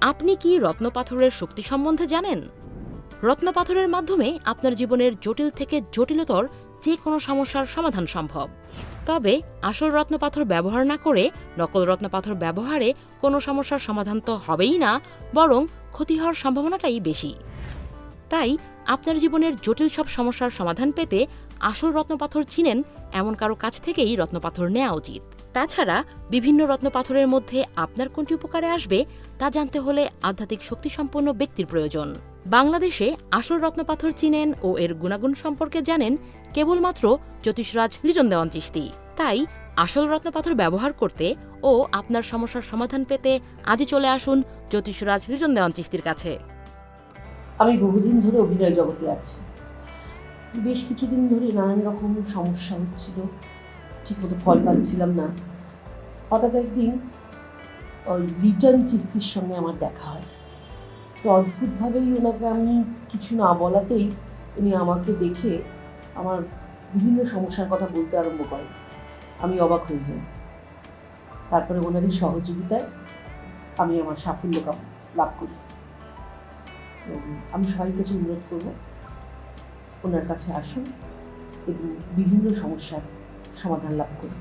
আপনি কি রত্নপাথরের শক্তি সম্বন্ধে জানেন? রত্নপাথরের মাধ্যমে আপনার জীবনের জটিল থেকে জটিলতর যে কোনো সমস্যার সমাধান সম্ভব। তবে আসল রত্নপাথর ব্যবহার না করে নকল রত্নপাথর ব্যবহারে কোনো সমস্যার সমাধান তো হবেই না, বরং ক্ষতি হওয়ার সম্ভাবনাটাই বেশি। তাই আপনার জীবনের জটিল সব সমস্যার সমাধান পেতে আসল রত্নপাথর চিনেন এমন কারও কাছ থেকেই রত্নপাথর নেওয়া উচিত। তাছাড়া বিভিন্ন রত্নপাথরের মধ্যে আপনার কোনটি উপকারে আসবে তা জানতে হলে আধ্যাত্মিক শক্তিসম্পন্ন ব্যক্তির প্রয়োজন। বাংলাদেশে আসল রত্নপাথর চিনেন ও এর গুণাগুণ সম্পর্কে জানেন কেবলমাত্র জ্যোতিষরাজ লিটন দেওয়ান চিস্তি তাই আসল রত্নপাথর ব্যবহার করতে ও আপনার সমস্যার সমাধান পেতে আজই চলে আসুন জ্যোতিষরাজ লিটন দেওয়ান চিস্তির কাছে। আমি বহুদিন ধরে অভিনয় জগতে আছি। বেশ কিছুদিন ধরে নানান রকম সমস্যা হচ্ছিল। ঠিকমতো ফল পাচ্ছিলাম না। হঠাৎ একদিন ওই লিটন চিস্তির সঙ্গে আমার দেখা হয়। তো অদ্ভুতভাবেই ওনাকে আমি কিছু না বলাতেই উনি আমাকে দেখে আমার বিভিন্ন সমস্যার কথা বলতে আরম্ভ করেন। আমি অবাক হয়ে যাই। তারপরে ওনারই সহযোগিতায় আমি আমার সাফল্য লাভ করি। আমি সবাই কাছে অনুরোধ করব, ওনার কাছে আসুন এবং বিভিন্ন সমস্যার সমাধান লাভ করুন